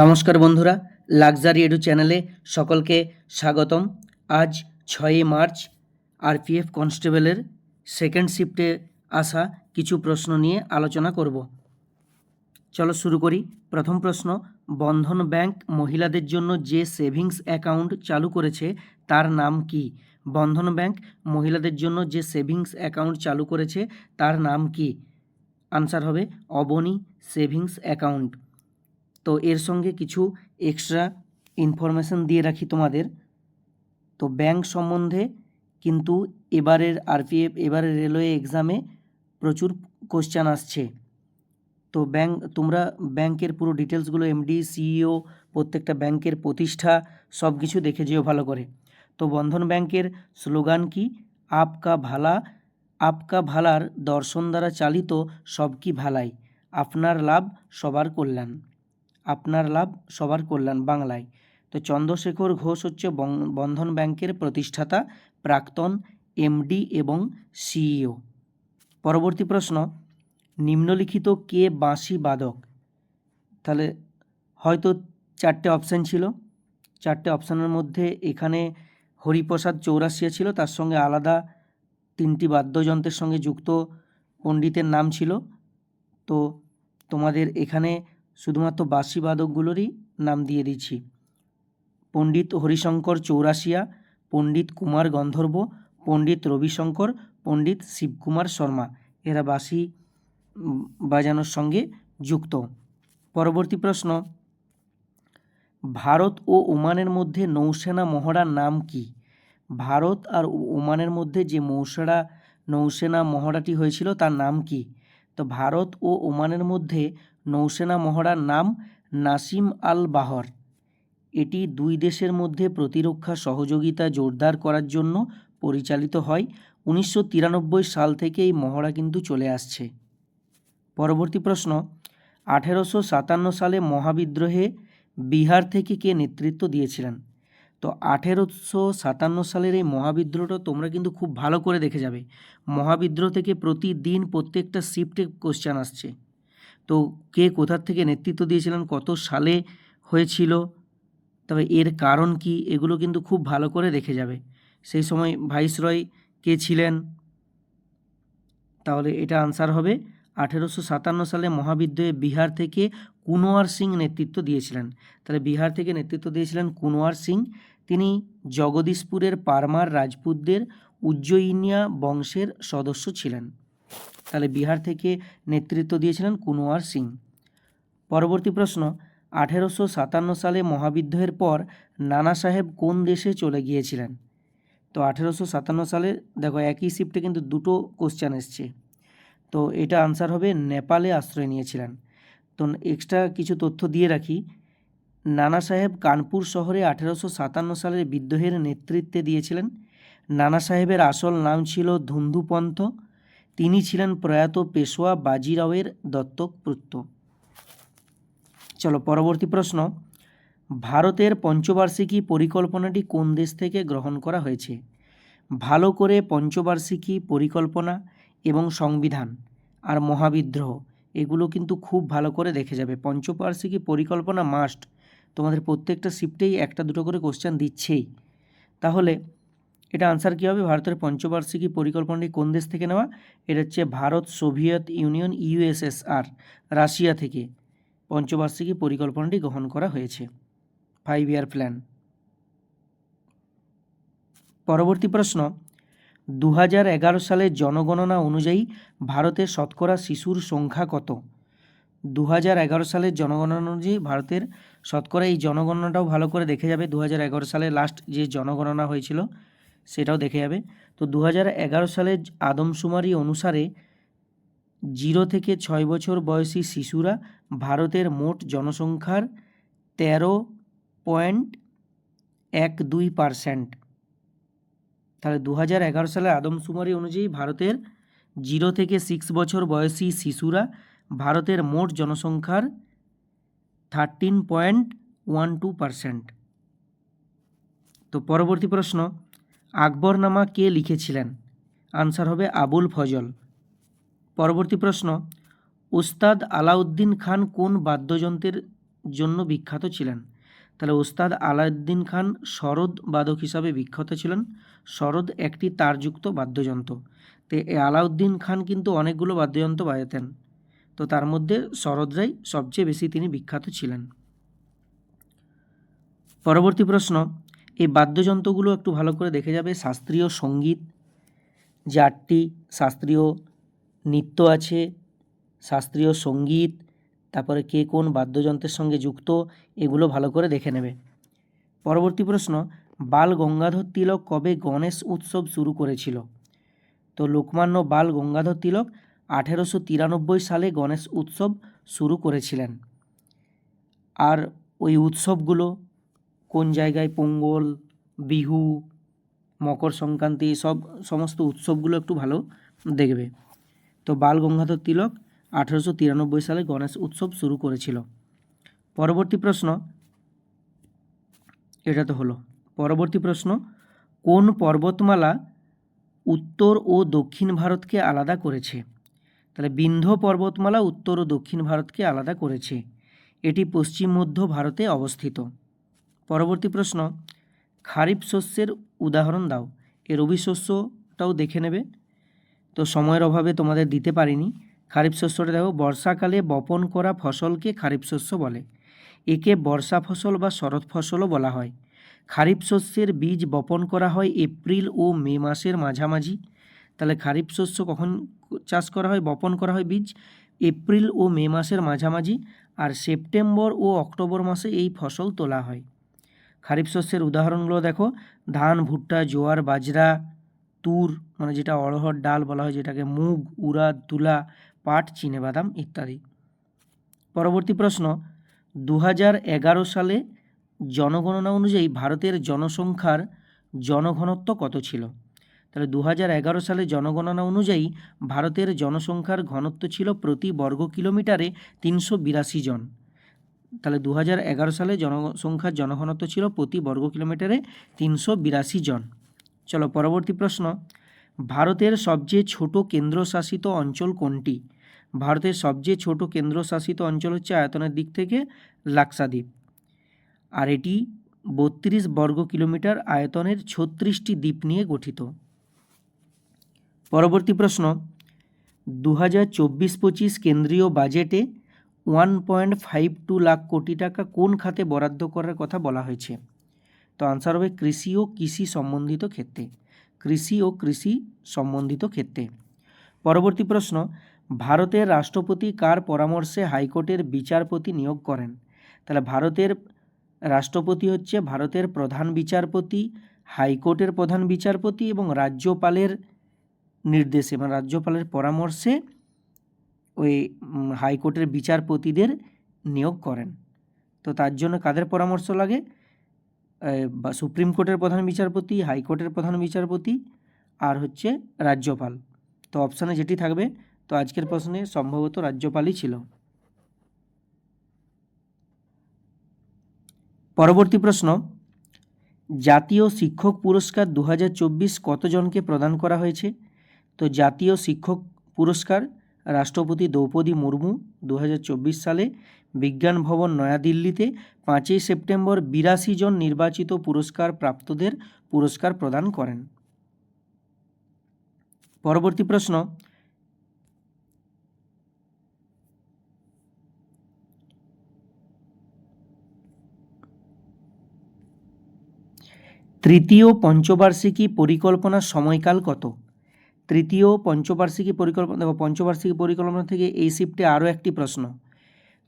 নমস্কার বন্ধুরা luxury edu চ্যানেলে সকলকে স্বাগতম। আজ ছয়ই মার্চ আরপিএফ কনস্টেবলের সেকেন্ড শিফটে আসা কিছু প্রশ্ন নিয়ে আলোচনা করব। চলো শুরু করি। প্রথম প্রশ্ন, বন্ধন ব্যাংক মহিলাদের জন্য যে সেভিংস অ্যাকাউন্ট চালু করেছে, তার নাম কি? বন্ধন ব্যাংক মহিলাদের জন্য যে সেভিংস অ্যাকাউন্ট চালু করেছে, তার নাম কি? আনসার হবে, অবনী সেভিংস অ্যাকাউন্ট তো এর সঙ্গে কিছু এক্সট্রা ইনফরমেশন দিয়ে রাখি তোমাদের। তো ব্যাংক সম্বন্ধে কিন্তু এবারের আরপিএফ এবারের রেলওয়ে এক্সামে প্রচুর কোশ্চেন আসছে। তো ব্যাংক তোমরা ব্যাংকের পুরো ডিটেলসগুলো এমডি সিইও প্রত্যেকটা ব্যাংকের প্রতিষ্ঠা সব কিছু দেখে যেও ভালো করে। তো বন্ধন ব্যাংকের স্লোগান কি? আপকা ভালা, আপকা ভালার দর্শন দ্বারা চালিত সব কি ভালাই। আপনার লাভ, সবার কল্যাণ। আপনার লাভ সবার কল্যাণ বাংলায়। তো চন্দ্রশেখর ঘোষ হচ্ছে বন্ধন ব্যাংকের প্রতিষ্ঠাতা, প্রাক্তন এমডি এবং সিইও। পরবর্তী প্রশ্ন, নিম্নলিখিত কে বাঁশি বাদক? তাহলে হয়তো চারটে অপশান ছিল। চারটে অপশানের মধ্যে এখানে হরিপ্রসাদ চৌরাশিয়া ছিল, তার সঙ্গে আলাদা তিনটি বাদ্যযন্ত্রের সঙ্গে যুক্ত পণ্ডিতের নাম ছিল। তো তোমাদের এখানে শুধুমাত্র বাঁশিবাদকগুলোরই নাম দিয়ে দিচ্ছি। পণ্ডিত হরিশঙ্কর চৌরাশিয়া, পণ্ডিত কুমার গন্ধর্ব, পণ্ডিত রবিশঙ্কর, পণ্ডিত শিবকুমার শর্মা, এরা বাঁশি বাজানোর সঙ্গে যুক্ত। পরবর্তী প্রশ্ন, ভারত ও ওমানের মধ্যে নৌসেনা মহড়ার নাম কি? ভারত আর ওমানের মধ্যে যে মৌসেরা নৌসেনা মহড়াটি হয়েছিল তার নাম কি? তো ভারত ও ওমানের মধ্যে নৌসেনা মহড়ার নাম নাসিম আল বাহর। এটি দুই দেশের মধ্যে প্রতিরক্ষা সহযোগিতা জোরদার করার জন্য পরিচালিত হয়। উনিশশো তিরানব্বই সাল থেকে এই মহড়া কিন্তু চলে আসছে। পরবর্তী প্রশ্ন, আঠেরোশো সাতান্ন সালে মহাবিদ্রোহে বিহার থেকে কে নেতৃত্ব দিয়েছিলেন? তো আঠেরোশো সাতান্ন সালের এই মহাবিদ্রোহটা তোমরা কিন্তু খুব ভালো করে দেখে যাবে। মহাবিদ্রোহ থেকে প্রতিদিন প্রত্যেকটা শিফটে কোশ্চেন আসছে। তো কে কোথার থেকে নেতৃত্ব দিয়েছিলেন, কত সালে হয়েছিল, তবে এর কারণ কি, এগুলো কিন্তু খুব ভালো করে দেখে যাবে। সেই সময় ভাইসরয় কে ছিলেন? তাহলে এটা আনসার হবে, আঠেরোশো সাতান্ন সালে মহাবিদ্রোহে বিহার থেকে কুনওয়ার সিং নেতৃত্ব দিয়েছিলেন। তাহলে বিহার থেকে নেতৃত্ব দিয়েছিলেন কুনওয়ার সিং। তিনি জগদীশপুরের পারমার রাজপুতদের উজ্জয়িনিয়া বংশের সদস্য ছিলেন। তাহলে বিহার থেকে নেতৃত্ব দিয়েছিলেন কুনওয়ার সিং। পরবর্তী প্রশ্ন, আঠেরোশো সাতান্ন সালে মহাবিদ্রোহের পর নানা সাহেব কোন দেশে চলে গিয়েছিলেন? তো আঠেরোশো সাতান্ন সালে, দেখো একই শিফটে কিন্তু দুটো কোশ্চেন এসছে। তো এটা আনসার হবে, নেপালে আশ্রয় নিয়েছিলেন। তো এক্সট্রা কিছু তথ্য দিয়ে রাখি। নানা সাহেব কানপুর শহরে আঠেরোশো সাতান্ন সালের বিদ্রোহের নেতৃত্বে দিয়েছিলেন। নানা সাহেবের আসল নাম ছিল ধুন্ধুপন্থ। তিনি ছিলেন প্রয়াত পেশোয়া বাজিরাওয়ের দত্তক পুত্র। চলো পরবর্তী প্রশ্ন। ভারতের পঞ্চবার্ষিকী পরিকল্পনাটি কোন দেশ থেকে গ্রহণ করা হয়েছে? ভালো করে পঞ্চবার্ষিকী পরিকল্পনা এবং সংবিধান আর মহাবিদ্রোহ, এগুলো কিন্তু খুব ভালো করে দেখে যাবে। পঞ্চবার্ষিকী পরিকল্পনা মাস্ট তোমাদের প্রত্যেকটা শিফটেই একটা দুটো করে কোশ্চেন দিচ্ছেই। তাহলে এটা আনসার কী হবে? ভারতের পঞ্চবার্ষিকী পরিকল্পনাটি কোন দেশ থেকে নেওয়া? এটা হচ্ছে Bharat, Soviet Union USSR Russia থেকে পঞ্চবার্ষিকী পরিকল্পনাটি গ্রহণ করা হয়েছে। ফাইভ ইয়ার প্ল্যান পরবর্তী প্রশ্ন। দু সালের জনগণনা অনুযায়ী ভারতের শতকরা শিশুর সংখ্যা কত? দু হাজার এগারো সালের জনগণনা অনুযায়ী ভারতের শতকরা এই জনগণনাটাও ভালো করে দেখে যাবে। দু হাজার এগারো সালে লাস্ট যে জনগণনা হয়েছিল সেটাও দেখে যাবে। তো দু হাজার এগারো সালের আদমশুমারি অনুসারে জিরো থেকে ছয় বছর বয়সী শিশুরা ভারতের মোট জনসংখ্যার তেরো পয়েন্ট এক দুই পারসেন্ট। তাহলে দু হাজার এগারো সালের আদমশুমারি অনুযায়ী ভারতের জিরো থেকে সিক্স বছর বয়সী শিশুরা ভারতের মোট জনসংখ্যার thirteen point one two percent. তো পরবর্তী প্রশ্ন আকবরনামা কে লিখেছিলেন? আনসার হবে আবুল ফজল। পরবর্তী প্রশ্ন, উস্তাদ আলাউদ্দিন খান কোন বাদ্যযন্ত্রের জন্য বিখ্যাত ছিলেন? তাহলে ওস্তাদ আলাউদ্দিন খান সরোদ বাদক হিসাবে বিখ্যাত ছিলেন। সরোদ একটি তারযুক্ত বাদ্যযন্ত্র। তো এই আলাউদ্দিন খান কিন্তু অনেকগুলো বাদ্যযন্ত্র বাজাতেন। তো তার মধ্যে শরৎরাই সবচেয়ে বেশি তিনি বিখ্যাত ছিলেন। পরবর্তী প্রশ্ন এই বাদ্যযন্ত্রগুলো একটু ভালো করে দেখে যাবে। শাস্ত্রীয় সংগীত যে আটটি শাস্ত্রীয় নৃত্য আছে, শাস্ত্রীয় সংগীত, তারপরে কে কোন বাদ্যযন্ত্রের সঙ্গে যুক্ত, এগুলো ভালো করে দেখে নেবে। পরবর্তী প্রশ্ন, বাল গঙ্গাধর তিলক কবে গণেশ উৎসব শুরু করেছিল? তো লোকমান্য বাল গঙ্গাধর তিলক আঠেরোশো তিরানব্বই সালে গণেশ উৎসব শুরু করেছিলেন। আর ওই উৎসবগুলো কোন জায়গায় পোঙ্গল, বিহু, মকর সংক্রান্তি সব সমস্ত উৎসবগুলো একটু ভালো দেখবে। তো বাল গঙ্গাধর তিলক আঠেরোশো তিরানব্বই সালে গণেশ উৎসব শুরু করেছিল। পরবর্তী প্রশ্ন, এটা তো হলো। পরবর্তী প্রশ্ন, কোন পর্বতমালা উত্তর ও দক্ষিণ ভারতকে আলাদা করেছে? তাহলে বিন্ধ্য পর্বতমালা উত্তর ও দক্ষিণ ভারতকে আলাদা করেছে। এটি পশ্চিম মধ্য ভারতে অবস্থিত। পরবর্তী প্রশ্ন, খারিফ শস্যের উদাহরণ দাও। এ রবি শস্যটাও দেখে নেবে। তো সময়ের অভাবে তোমাদের দিতে পারিনি। খারিফ শস্যটা দেখো, বর্ষাকালে বপন করা ফসলকে খারিফ শস্য বলে। একে বর্ষা ফসল বা শরৎ ফসলও বলা হয়। খারিফ শস্যের বীজ বপন করা হয় এপ্রিল ও মে মাসের মাঝামাঝি। তাহলে খারিফ শস্য কখন চাষ করা হয়, বপন করা হয় বীজ? এপ্রিল ও মে মাসের মাঝামাঝি। আর সেপ্টেম্বর ও অক্টোবর মাসে এই ফসল তোলা হয়। খারিফ শস্যের উদাহরণগুলো দেখো। ধান, ভুট্টা, জোয়ার, বাজরা, তুর মানে যেটা অড়হর ডাল বলা হয়, যেটাকে মুগ উড়াদ তুলা, পাট, চিনেবাদাম ইত্যাদি। পরবর্তী প্রশ্ন দু এগারো সালে জনগণনা অনুযায়ী ভারতের জনসংখ্যার জনঘনত্ব কত ছিল? তাহলে দু এগারো সালে জনগণনা অনুযায়ী ভারতের জনসংখ্যার ঘনত্ব ছিল প্রতি বর্গ কিলোমিটারে তিনশো বিরাশি জন। তাহলে দু সালে জনসংখ্যার জনঘনত্ব ছিল প্রতি বর্গ কিলোমিটারে তিনশো বিরাশি জন। চলো পরবর্তী প্রশ্ন। ভারতের সবচেয়ে ছোট কেন্দ্রশাসিত অঞ্চল কোনটি? ভারতের সবচেয়ে ছোট কেন্দ্রশাসিত অঞ্চল হচ্ছে আয়তনের দিক থেকে লাক্সাদ্বীপ। আর এটি বত্রিশ বর্গ কিলোমিটার আয়তনের ছত্রিশটি দ্বীপ নিয়ে গঠিত। পরবর্তী প্রশ্ন। দু হাজার চব্বিশ পঁচিশ কেন্দ্রীয় বাজেটে one point five two lakh কোটি টাকা কোন খাতে বরাদ্দ করার কথা বলা হয়েছে? তো আনসার হবে কৃষি ও কৃষি সম্বন্ধিত ক্ষেত্রে। কৃষি ও কৃষি সম্বন্ধিত ক্ষেত্রে। পরবর্তী প্রশ্ন, ভারতের রাষ্ট্রপতি কার পরামর্শে হাইকোর্টের বিচারপতি নিয়োগ করেন? তাহলে ভারতের রাষ্ট্রপতি হচ্ছে ভারতের প্রধান বিচারপতি, হাইকোর্টের প্রধান বিচারপতি এবং রাজ্যপালের নির্দেশে মানে রাজ্যপালের পরামর্শে ওই হাইকোর্টের বিচারপতিদের নিয়োগ করেন। তো তার জন্য কাদের পরামর্শ লাগে? বা সুপ্রিম কোর্টের প্রধান বিচারপতি, হাইকোর্টের প্রধান বিচারপতি আর হচ্ছে রাজ্যপাল। তো অপশানে যেটি থাকবে, তো আজকের প্রশ্নে সম্ভবত রাজ্যপালই ছিল। পরবর্তী প্রশ্ন, জাতীয় শিক্ষক পুরস্কার দু হাজার চব্বিশ কতজনকে প্রদান করা হয়েছে? তো জাতীয় শিক্ষক পুরস্কার রাষ্ট্রপতি দ্রৌপদী মুর্মু দু হাজার চব্বিশ সালে বিজ্ঞান ভবন নয়াদিল্লিতে পাঁচই সেপ্টেম্বর বিরাশি জন নির্বাচিত পুরস্কার প্রাপ্তদের পুরস্কার প্রদান করেন। পরবর্তী প্রশ্ন। তৃতীয় পঞ্চবার্ষিকী পরিকল্পনার সময়কাল কত? তৃতীয় পঞ্চবার্ষিকী পরিকল্পনা, দেখো পঞ্চবার্ষিকী পরিকল্পনা থেকে এই শিফটে আরও একটি প্রশ্ন।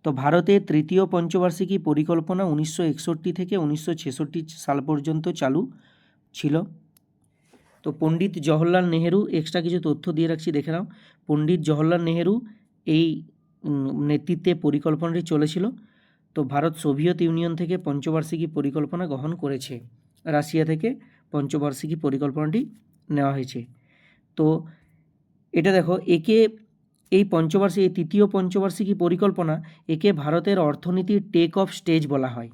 তো ভারতে তৃতীয় পঞ্চবার্ষিকী পরিকল্পনা উনিশশো একষট্টি থেকে উনিশশো ছেষট্টি সাল পর্যন্ত চালু ছিল। তো পণ্ডিত জওহরলাল নেহেরু এক্সট্রা কিছু তথ্য দিয়ে রাখছি, দেখে নাও। পণ্ডিত জওহরলাল নেহেরু এই নেতৃত্বে পরিকল্পনাটি চলেছিল। তো ভারত সোভিয়েত ইউনিয়ন থেকে পঞ্চবার্ষিকী পরিকল্পনা গ্রহণ করেছে। রাশিয়া থেকে পঞ্চবার্ষিকী পরিকল্পনাটি নেওয়া হয়েছে। তো এটা দেখো, একে এই পঞ্চবার্ষিক, এই তৃতীয় পঞ্চবার্ষিকী পরিকল্পনা একে ভারতের অর্থনীতির টেক অফ স্টেজ বলা হয়।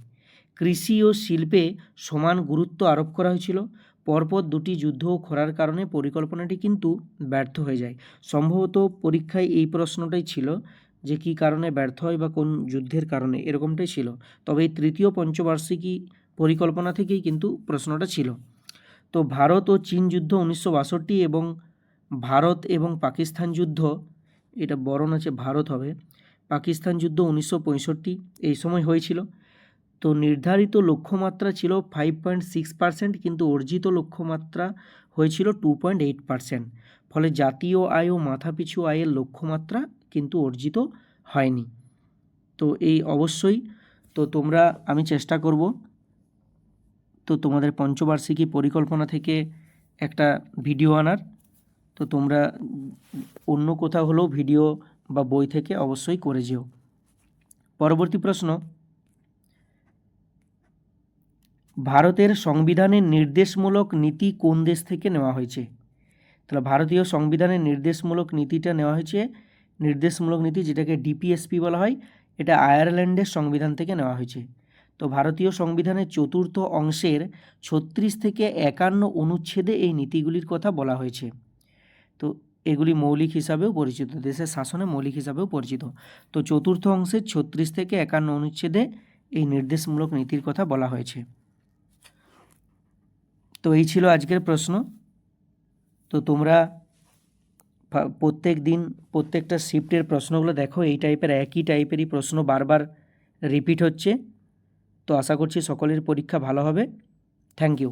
কৃষি ও শিল্পে সমান গুরুত্ব আরোপ করা হয়েছিল। পরপর দুটি যুদ্ধ ও খরার কারণে পরিকল্পনাটি কিন্তু ব্যর্থ হয়ে যায়। সম্ভবত পরীক্ষায় এই প্রশ্নটাই ছিল যে কী কারণে ব্যর্থ হয় বা কোন যুদ্ধের কারণে, এরকমটাই ছিল। তবে এই তৃতীয় পঞ্চবার্ষিকী পরিকল্পনা থেকেই কিন্তু প্রশ্নটা ছিল। তো ভারত ও চীন যুদ্ধ উনিশশো বাষট্টি এবং ভারত এবং পাকিস্তান যুদ্ধ, এটা বরণ আছে ভারত হবে, পাকিস্তান যুদ্ধ উনিশশো পঁয়ষট্টি, এই সময় হয়েছিল। তো নির্ধারিত লক্ষ্যমাত্রা ছিল ফাইভ পয়েন্ট সিক্স পার্সেন্ট কিন্তু অর্জিত লক্ষ্যমাত্রা হয়েছিল টু পয়েন্ট এইট পার্সেন্ট ফলে জাতীয় আয় ও মাথাপিছু আয়ের লক্ষ্যমাত্রা কিন্তু অর্জিত হয়নি। তো এই অবশ্যই, তো তোমরা, আমি চেষ্টা করব, তো তোমাদের পঞ্চবার্ষিকী পরিকল্পনা থেকে একটা ভিডিও আনার। তো তোমরা অন্য কোথাও হলেও ভিডিও বা বই থেকে অবশ্যই করে যেও। পরবর্তী প্রশ্ন, ভারতের সংবিধানের নির্দেশমূলক নীতি কোন দেশ থেকে নেওয়া হয়েছে? তাহলে ভারতীয় সংবিধানের নির্দেশমূলক নীতিটা নেওয়া হয়েছে, নির্দেশমূলক নীতি যেটাকে ডিপিএসপি বলা হয়, এটা আয়ারল্যান্ডের সংবিধান থেকে নেওয়া হয়েছে। তো ভারতীয় সংবিধানের চতুর্থ অংশের ছত্রিশ থেকে একান্ন অনুচ্ছেদে এই নীতিগুলির কথা বলা হয়েছে। তো এগুলি মৌলিক হিসাবেও পরিচিত, দেশের শাসনে মৌলিক হিসাবেও পরিচিত। তো চতুর্থ অংশের ছত্রিশ থেকে একান্ন অনুচ্ছেদে এই নির্দেশমূলক নীতির কথা বলা হয়েছে। তো এই ছিল আজকের প্রশ্ন। তো তোমরা প্রত্যেক দিন প্রত্যেকটা শিফটের প্রশ্নগুলো দেখো, এই টাইপের একই টাইপেরই প্রশ্ন বারবার রিপিট হচ্ছে। তো আশা করছি সকলের পরীক্ষা ভালো হবে। Thank you.